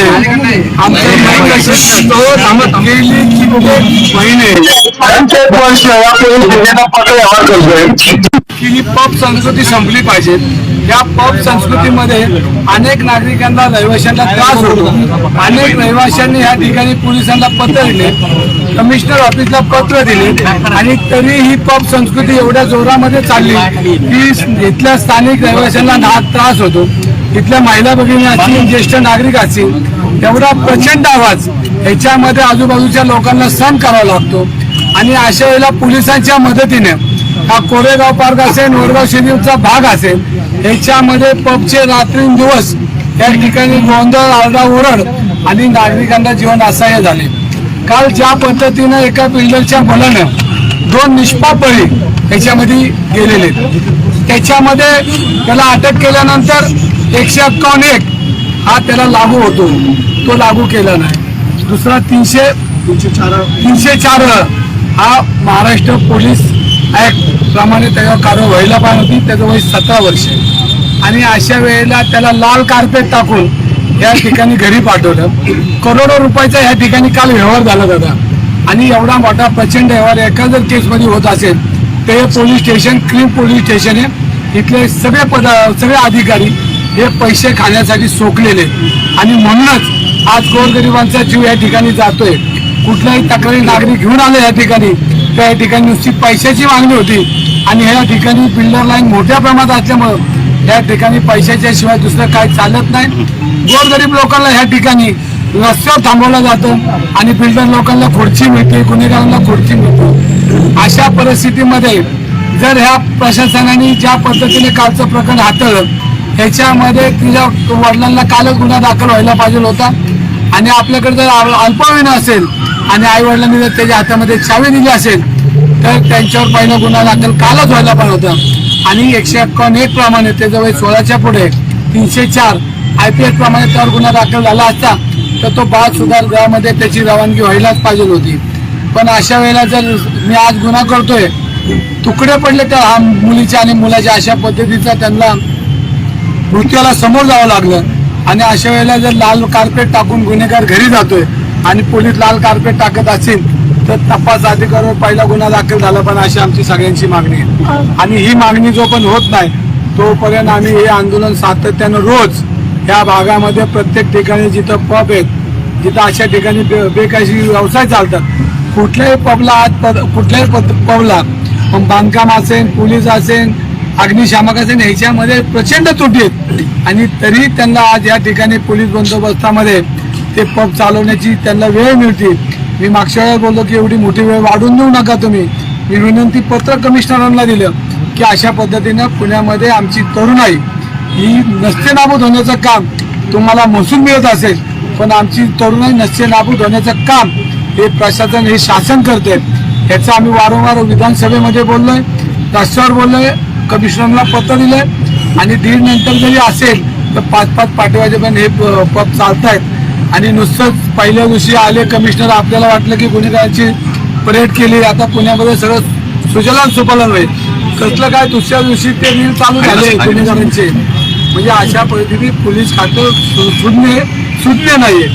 पद्धतीने आमचं महिला गेली कित्येक महिने. पंचायत वर्ष की ही पब संस्कृती संपली पाहिजे. या पब संस्कृतीमध्ये अनेक नागरिकांना रहिवाशांना त्रास होतो. अनेक रहिवाशांनी या ठिकाणी पोलिसांना पत्र दिले. कमिशनर ऑफिसला पत्र दिले. आणि तरी ही पब संस्कृती एवढ्या जोरामध्ये चालली की इथल्या स्थानिक रहिवाशांना नाक त्रास होतो. इथल्या महिला भगिनी असतील ज्येष्ठ नागरिक असतील एवढा प्रचंड आवाज ह्याच्यामध्ये आजूबाजूच्या लोकांना सहन करावा लागतो. आणि अशा वेळेला पोलिसांच्या मदतीने हा कोरेगाव पार्क असेल वडगाव शरीफचा भाग असेल ह्याच्यामध्ये पबचे रात्रींदिवस या ठिकाणी गोंधळ आरडाओरड आणि नागरिकांना जीवन असह्य झाले. काल ज्या पद्धतीनं एका बिल्डरच्या मुलानं दोन निष्पाप बळी याच्यामध्ये गेलेले त्याच्यामध्ये त्याला अटक केल्यानंतर एकशे एक्कावन्न एक. हा त्याला लागू होतो. तो लागू केला नाही. दुसरा तीनशे तीनशे चार. हा महाराष्ट्र पोलीस ऍक्ट प्रमाणे त्याच्यावर कारवाई व्हायला पाहिजे होती. त्याचं वय सतरा वर्ष आहे. आणि अशा वेळेला त्याला लाल कार्पेट टाकून या ठिकाणी घरी पाठवलं. करोडो रुपयाचा या ठिकाणी काल व्यवहार झाला दादा. आणि एवढा मोठा प्रचंड व्यवहार एका जर केसमध्ये होत असेल तर police station crime police station आहे. इथले सगळे पद सगळे अधिकारी हे पैसे खाण्यासाठी सोकलेले. आणि म्हणूनच आज गोरगरिबांचा जीव या ठिकाणी जातोय. कुठल्याही तक्रारी नागरिक घेऊन आले या ठिकाणी त्या या ठिकाणी नुसती पैशाची मागणी होती. आणि ह्या ठिकाणी बिल्डर लाईन मोठ्या प्रमाणात असल्यामुळं या ठिकाणी पैशाच्या शिवाय दुसरं काय चालत नाही. गोरगरीब लोकांना ह्या ठिकाणी रस्त्यावर थांबवलं जातं आणि बिल्डर लोकांना खुर्ची मिळते गुन्हेगारांना खुर्ची मिळते. अशा परिस्थितीमध्ये जर ह्या प्रशासनाने ज्या पद्धतीने कालचं प्रकरण हाताळलं ह्याच्यामध्ये तिच्या वडिलांना कालच गुन्हा दाखल व्हायला पाहिजे होता. आणि आपल्याकडे जर अल्पवयीनं अल्पवयीन असेल आणि आई वडिलांनी जर त्याच्या हातामध्ये चावी दिली असेल तर त्यांच्यावर पहिला गुन्हा दाखल कालच व्हायला पाहिजे होता. आणि एकशे एकावन्न एक प्रमाणे त्याचं वय सोळाच्या पुढे तीनशे चार आय पी एस प्रमाणे त्यावर गुन्हा दाखल झाला असता तर तो बाद सुधार गृहामध्ये त्याची रवानगी व्हायलाच पाहिजे होती. पण अशा वेळेला जर मी आज गुन्हा करतोय तुकडे पडले त्या हा मुलीच्या आणि मुलाच्या अशा पद्धतीचा त्यांना मृत्यूला समोर जावं लागलं. आणि अशा वेळेला जर लाल कार्पेट टाकून गुन्हेगार घरी जातोय आणि पोलीस लाल कार्पेट टाकत असेल तर तपास अधिकाऱ्यावर पहिला गुन्हा दाखल झाला पण अशी आमची सगळ्यांची मागणी आहे. आणि ही मागणी जो पण होत नाही तोपर्यंत आम्ही हे आंदोलन सातत्यानं रोज या भागामध्ये प्रत्येक ठिकाणी जिथं पब आहेत जिथं अशा ठिकाणी बे- बेकायशी व्यवसाय चालतात कुठल्याही पबला आज पद- कुठल्याही पद- पबला बांधकाम असेल पोलीस असेल अग्निशामक असेल ह्याच्यामध्ये प्रचंड त्रुटी आहेत. आणि तरी त्यांना आज या ठिकाणी पोलीस बंदोबस्तामध्ये ते पब चालवण्याची त्यांना वेळ मिळते. मी मागच्या वेळेला बोललो की एवढी मोठी वेळ वाढून देऊ नका तुम्ही. मी विनंती पत्र कमिशनरांना दिलं की अशा पद्धतीनं पुण्यामध्ये आमची तरुणाई ही नसते नाबूद होण्याचं काम तुम्हाला महसूल मिळत असेल पण आमची तरुणाई नसते नाबूद होण्याचं काम हे प्रशासन हे शासन करते ह्याचं आम्ही वारंवार विधानसभेमध्ये बोललोय राष्ट्रावर बोललोय कमिशनरला पत्र दिलंय आणि दीड नंतर जरी असेल तर पाच पाच पाठवायचे हे प- पब चालतायत. आणि नुसतंच पहिल्या दिवशी आले कमिशनर आपल्याला वाटलं की गुन्हेगारांची परेड केली आता पुण्यामध्ये सगळं सुजलाम सुफलाम होईल. कसलं काय दुसऱ्या दिवशी ते रील चालू झाले गुन्हेगारांचे म्हणजे अशा पद्धतीने पोलीस खातं सुज्ञ सुज्ञ नाहीये.